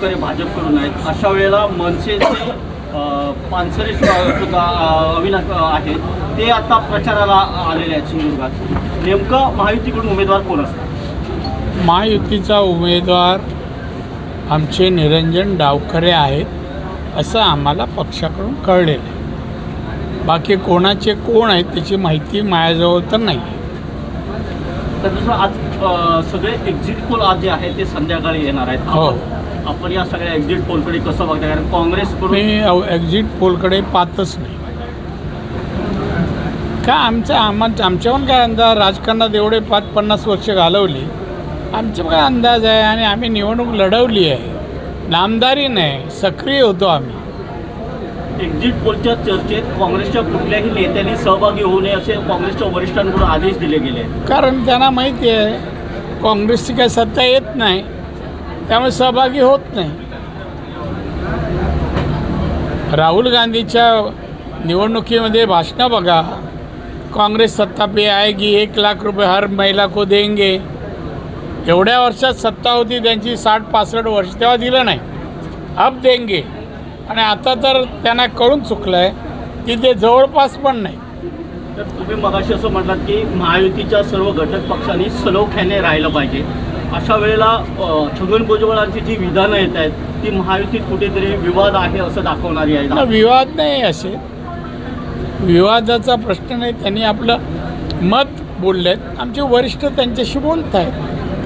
भाजपकडून आहेत. अशा वेळेला मनसेचे पानसरे सुद्धा अविनाश आहेत. ते आता प्रचाराला आलेले आहेत सिंधुदुर्गात नेमकं महायुतीकडून उमेदवार कोण असतात? महायुतीचा उमेदवार आमचे निरंजन डावखरे आहेत असं आम्हाला पक्षाकडून कळलेलं आहे. बाकी कोणाचे कोण आहेत त्याची माहिती माझ्याजवळ तर नाही आहे. तर दुसरं आज सगळे एक्झिट पोल आज जे आहे ते संध्याकाळी येणार आहेत. हो. आपण- या सगळ्या एक्झिट पोलकडे कसं बघता कारण काँग्रेसकडून मी एक्झिट पोलकडे पाहतच नाही. का आमचा आम्हा आमच्याहून काय अंदाज? राजकारणात एवढे पाच पन्नास वर्ष घालवली. आमचा काय अंदाज आहे आणि आम्ही निवडणूक लढवली आहे. नामदारी नाही सक्रिय होतो आम्ही. एक्झिट पोलच्या चर्चेत काँग्रेसच्या कुठल्याही नेत्यांनी सहभागी होऊ नये असे काँग्रेसच्या वरिष्ठांकडून आदेश दिले गेले कारण त्यांना माहिती आहे काँग्रेसची काही सत्ता येत नाही. त्यामुळे सहभागी होत नाही. राहुल गांधीच्या निवडणुकीमध्ये भाषणं बघा. काँग्रेस सत्ता पे आएगी एक लाख रुपये हर महिला को देंगे. एवढ्या वर्षात सत्ता होती त्यांची साठ पासष्ट वर्ष तेव्हा दिलं नाही. अब देंगे. आणि आता तर त्यांना कळून चुकलं आहे की ते जवळपास पण नाही. तर तुम्ही मगाशी असं म्हटलात की महायुतीच्या सर्व घटक पक्षांनी सलोख्याने राहिलं पाहिजे. अशा वेळेला छगन भुजबळांची जी विधानं येत आहेत ती महायुतीत कुठेतरी विवाद आहे असं दाखवणारी ना आहे विवाद नाही असे. विवादाचा प्रश्न नाही त्यांनी आपलं मत बोललेत. आमचे वरिष्ठ त्यांच्याशी बोलत आहेत.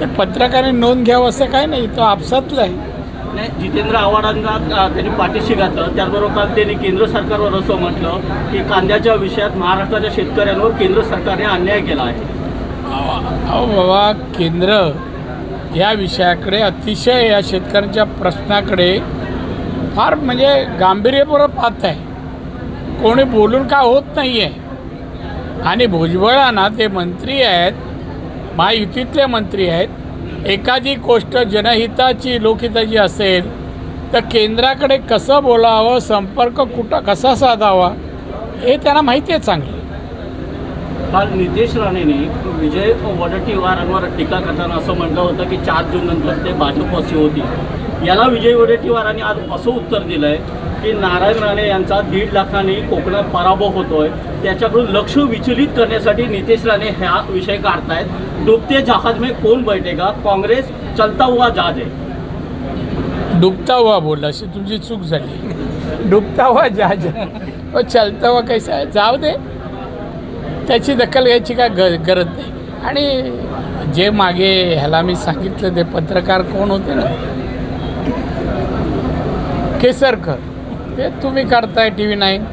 ते पत्रकारांनी नोंद घ्यावं असं काय नाही तो आपसातलं आहे. नाही जितेंद्र आव्हाडांना त्यांनी पाठीशी घातलं. त्याचबरोबर काल त्यांनी केंद्र सरकारवर असं म्हटलं की कांद्याच्या विषयात महाराष्ट्राच्या शेतकऱ्यांवर केंद्र सरकारने अन्याय केला आहे. अहो बाबा केंद्र या विषयाकडे अतिशय या शेतकऱ्यांच्या प्रश्नाकडे फार म्हणजे गांभीर्यपूर्वक पाहत आहे. कोणी बोलून का होत नाही आहे आणि भुजबळांना ते मंत्री आहेत महायुतीतले मंत्री आहेत एखादी गोष्ट जनहिताची लोकहिताची असेल तर केंद्राकडे कसं बोलावं संपर्क कुठं कसा साधावा हे त्यांना माहिती आहे चांगलं. काल नितेश राणेने विजय वडट्टीवारांवर टीका करताना असं म्हटलं होतं की चार जून नंतर ते भाजपवासी होती. याला विजय वडेट्टीवारांनी आज असं उत्तर दिलं आहे की नारायण राणे यांचा दीड लाखांनी कोकणात पराभव होतोय. त्याच्याकडून लक्ष विचलित करण्यासाठी नितेश राणे हा विषय काढतायत. डुबते जहाज में कोण बैठेगा? काँग्रेस चलता हुआ जहाज आहे डुबता हुआ बोलला अशी तुमची चूक झाली. डुबता हुआ जहाज चलता हुआ कैसा आहे जाऊ दे. त्याची दखल घ्यायची काय ग गरज नाही. आणि जे मागे ह्याला मी सांगितलं ते पत्रकार कोण होते ना? केसरकर. ते तुम्ही करताय टी व्ही नाईन.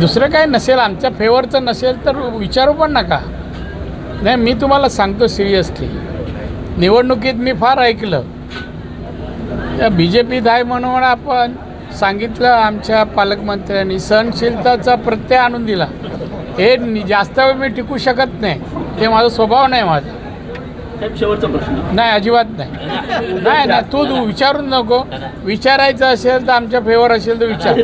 दुसरं काय नसेल आमच्या फेवरचं नसेल तर विचारू पण नका. नाही मी तुम्हाला सांगतो सिरियसली. निवडणुकीत मी फार ऐकलं. त्या बी जे पीत आहे म्हणून आपण सांगितलं आमच्या पालकमंत्र्यांनी सहनशीलताचा प्रत्यय आणून दिला. हे जास्त वेळ मी टिकू शकत नाही. ते माझा स्वभाव नाही माझा. साहेब शेवटचा प्रश्न. नाही अजिबात नाही. नाही ना तू तू विचारून नको. विचारायचं असेल तर आमच्या फेवर असेल तर विचार.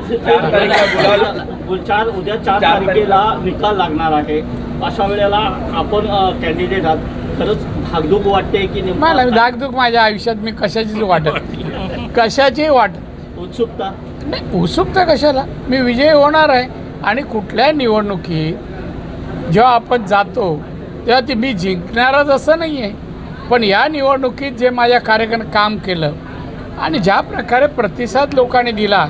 चार उद्या चार तारखेला. निकाल लागणार आहे. अशा वेळेला आपण कॅन्डिडेट आहात. खरंच धाकधूक वाटते की मला धाकधूक माझ्या आयुष्यात मी कशाचीच वाटत कशाचीही वाटत उत्सुकता? नाही उत्सुकता कशाला? मी विजयी होणार आहे आणि कुठल्या निवडणुकीत जेव्हा आपण जातो तेव्हा ती मी जिंकणारच असं नाही आहे पण या निवडणुकीत जे माझ्या कार्यक्रम काम केलं आणि ज्या प्रकारे प्रतिसाद लोकांनी दिला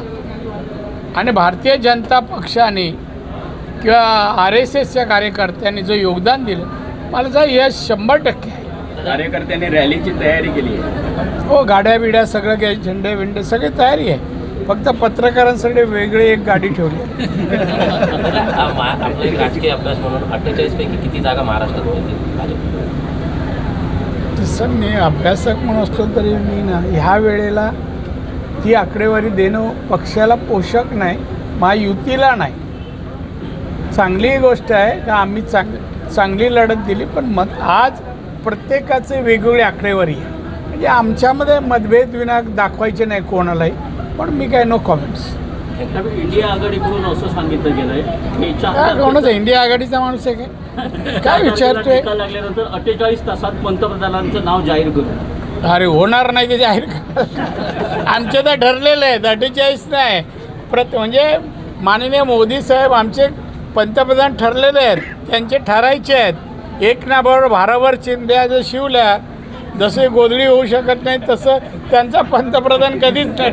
आणि भारतीय जनता पक्षाने किंवा आर एस एसच्या कार्यकर्त्यांनी जो योगदान दिलं मला जा यश शंभर टक्के आहे. कार्यकर्त्यांनी रॅलीची तयारी केली आहे. हो गाड्या बिड्या सगळं काही झेंडे बिंडे सगळी तयारी आहे. फक्त पत्रकारांसाठी वेगळी एक गाडी ठेवली. आपला राजकीय अभ्यास म्हणून अठ्ठेचाळीस पैकी किती जागा महाराष्ट्रात मिळतील तसं मी अभ्यासक म्हणून असतो तरी मी ना ह्या वेळेला ती आकडेवारी देणं पक्षाला पोषक नाही महायुतीला नाही. चांगली गोष्ट आहे का आम्ही चांग चांगली लढत दिली पण मत आज प्रत्येकाचे वेगवेगळी आकडेवारी म्हणजे आमच्यामध्ये मतभेद विना दाखवायचे नाही कोणालाही. पण मी काय नो कॉमेंट्स इंडिया आघाडीकडून असं सांगितलं गेलंय कोणाचा इंडिया आघाडीचा माणूस आहे काय काय विचारतोय? लागल्यानंतर अठ्ठेचाळीस तासात पंतप्रधानांचं नाव जाहीर करू. अरे होणार नाही ते जाहीर करा. आमचे तर ठरलेलं आहे अठ्ठेचाळीस नाही. प्रत म्हणजे माननीय मोदी साहेब आमचे पंतप्रधान ठरलेले आहेत. त्यांचे ठरायचे आहेत. एक ना बरोबर भारावर चिंध्या जर शिवल्या जसे गोधडी होऊ शकत नाही तसं त्यांचा पंतप्रधान कधीच नाही